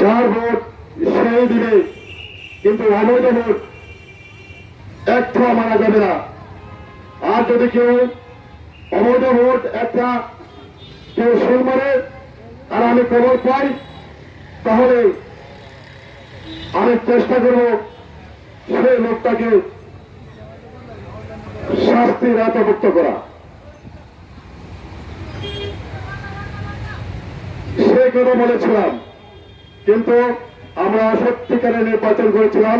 যার ভোট সেই দিবে, কিন্তু অবৈধ ভোট একটা মারা যাবে না। আর যদি কেউ অবৈধ ভোট একটা কেউ সুর মারে, আর আমি খবর পাই, তাহলে আমি চেষ্টা করব সেই লোকটাকে শাস্তির আতভুক্ত করা। সে কথা বলেছিলাম, কিন্তু আমরা সত্যিকারের নির্বাচন করেছিলাম,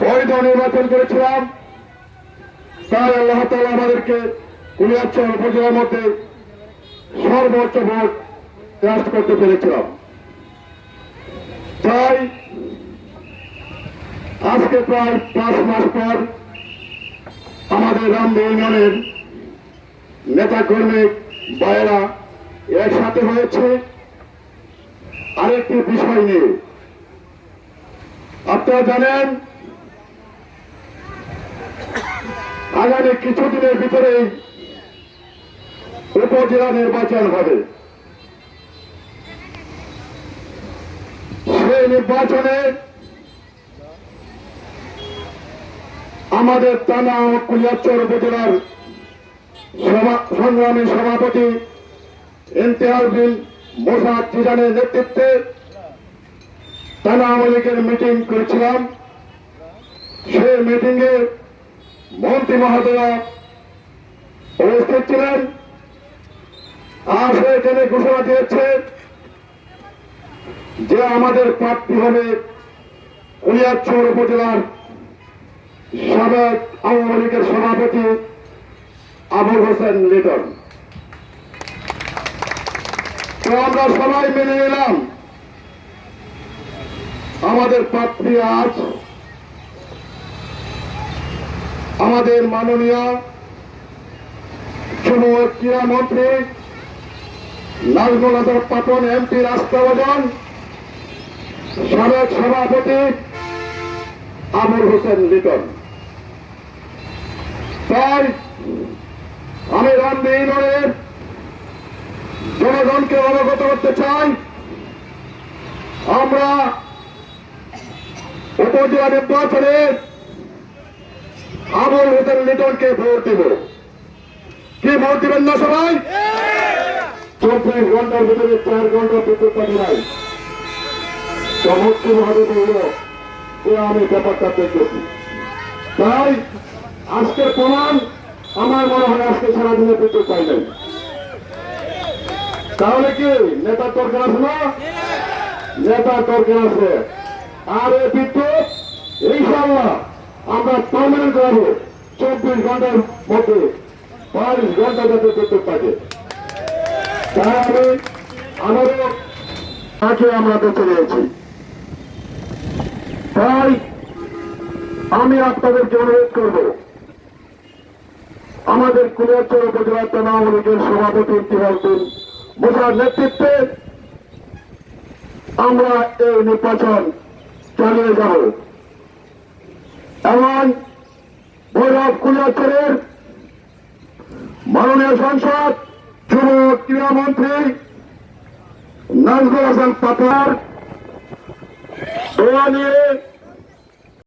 বৈধ নির্বাচন করেছিলাম। তাই আল্লাহ তালা আমাদেরকে কুলিয়াচর উপজেলার মধ্যে সর্বোচ্চ ভোট ক্রাস্ট করতে পেরেছিলাম। তাই আজকে প্রায় পাঁচ মাস পর আমাদের রামদে ইউনিয়নের নেতা কর্মী বাইরা একসাথে হয়েছে। আরেকটি বিষয় নিয়ে। আপনারা জানেন, আগামী কিছুদিনের ভিতরেই উপজেলা নির্বাচন হবে। সেই নির্বাচনে আমাদের টানা ও কুলিয়াচর উপজেলার সংগ্রামী সভাপতি ইন্তেহার বিন মোসাদ জিজানের নেতৃত্বে টানা আওয়ামী মিটিং করেছিলাম। সেই মিটিংয়ে মন্ত্রী মহোদয়া উপস্থিত ছিলেন। আর সে এখানে ঘোষণা দিয়েছে যে আমাদের প্রাপ্তি হবে কুলিয়াচর উপজেলার সাবেক আওয়ামী লীগের সভাপতি আবুল হোসেন লিটন। তো আমরা সবাই মেনে নিলাম আমাদের প্রার্থী আজ, আমাদের মাননীয় যুব ক্রীড়া মন্ত্রী হাসান পাপন এমপি রাস্তাবজন সাবেক সভাপতি আবুল হোসেন লিটন। তাই আমি রামদে ইউনিয়নের জনগণকে অবগত করতে চাই। আমরা উপজেলা নির্বাচনে আবুল হোসেন লিটনকে ভোট দেব। কি ভোট দিবেন না সবাই? চব্বিশ ঘণ্টার ভিতরে চার ঘণ্টা বিদ্যুৎ পানি নাই চমৎকার বলল যে আমি ব্যাপারটা দেখতেছি। তাই আজকের প্রমাণ আমার মনে হয় আজকে সারাদিনে বিদ্যুৎ পাই নাই। তাহলে কি নেতার দরকার আছে না নেতার দরকার আছে আর এই বিদ্যুৎ ইনশাল্লাহ আমরা পার্মানেন্ট করাবো চব্বিশ ঘণ্টার মধ্যে বাইশ ঘণ্টা যাতে বিদ্যুৎ থাকে। তাই আমি আমারও আমরা বেঁচে নিয়েছি তাই আমি আপনাদেরকে অনুরোধ করব, আমাদের কুলিয়াচর উপজেলা আওয়ামী লীগের সভাপতি ইতিহাস দিন মোসার নেতৃত্বে আমরা এই নির্বাচন চালিয়ে যাব। এবং ভৈরব কুলিয়াচরের মাননীয় সংসদ, যুব ক্রীড়ামন্ত্রী নাজমুল হাসান পাতার দোয়া নিয়ে